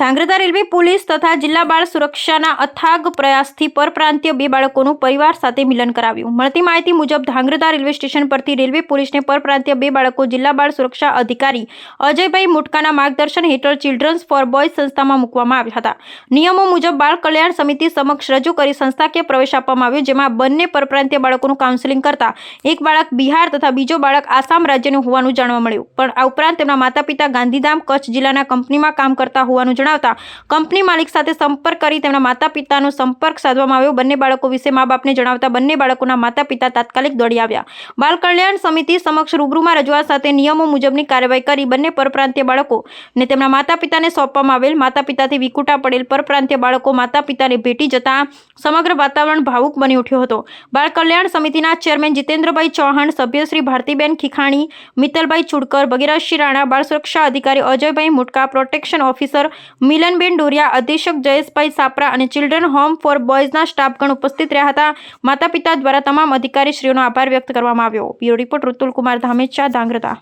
Dhrangadhra railway police તથા જિલ્લા બાળ સુરક્ષાના અથાગ પ્રયાસથી પરપ્રાંતીય બે બાળકોનું પરિવાર સાથે મિલન કરાવ્યું. મળતી માહિતી મુજબ ધાંગ્રધા રેલવે સ્ટેશન પરથી રેલવે પોલીસને પરપ્રાંતીય બે બાળકો જિલ્લા બાળ સુરક્ષા અધિકારી અજયભાઈ મુટકાના માર્ગદર્શન હેઠળ ચિલ્ડ્રન્સ ફોર બોય સંસ્થામાં મૂકવામાં આવ્યા હતા. નિયમો મુજબ બાળ કલ્યાણ સમિતિ સમક્ષ રજૂ કરી સંસ્થાકીય પ્રવેશ આપવામાં આવ્યો, જેમાં બંને પરપ્રાંતીય બાળકોનું કાઉન્સેલિંગ કરતા એક બાળક બિહાર તથા બીજો બાળક આસામ રાજ્યનું હોવાનું જાણવા મળ્યું. પણ આ ઉપરાંત તેમના માતા પિતા ગાંધીધામ કચ્છ જિલ્લાના કંપનીમાં કામ કરતા હોવાનું જણાવતા કંપની માલિક સાથે સંપર્ક કરી તેમના માતા પિતાનો સંપર્ક સાધવામાં આવ્યો. બંને બાળકો વિશે મા બાપને જણાવતા બંને બાળકોના માતા પિતા તાત્કાલિક દોડી આવ્યા. બાળ કલ્યાણ સમિતિ સમક્ષ રૂબરૂમાં રજૂઆત સાથે નિયમો મુજબની કાર્યવાહી કરી બંને પરપ્રાંતીય બાળકો ને તેમના માતા પિતાને સોંપવામાં આવેલ. માતા પિતાથી વિકુટા પડેલ પરપ્રાંતીય બાળકો માતા પિતાને ભેટી જતા સમગ્ર વાતાવરણ ભાવુક બની ઉઠ્યો હતો. બાળ કલ્યાણ સમિતિના ચેરમેન જીતેન્દ્રભાઈ ચૌહાણ સભ્ય શ્રી ભારતીબેન ખીખાણી, મિત્તલભાઈ ચુડકર, ભગીરથસિંહ રાણા, બાળ સુરક્ષા અધિકારી અજયભાઈ મુટકા, પ્રોટેક્શન ઓફિસર મિલનબેન ડોરિયા, અધિક્ષક જયેશભાઈ સાપરા અને ચિલ્ડ્રન હોમ ફોર બોયઝના સ્ટાફગણ ઉપસ્થિત રહ્યા હતા. માતા પિતા દ્વારા તમામ અધિકારીશ્રીઓનો આભાર વ્યક્ત કરવામાં આવ્યો. Bureau report Rutul Kumar Dhamecha Dhrangadhra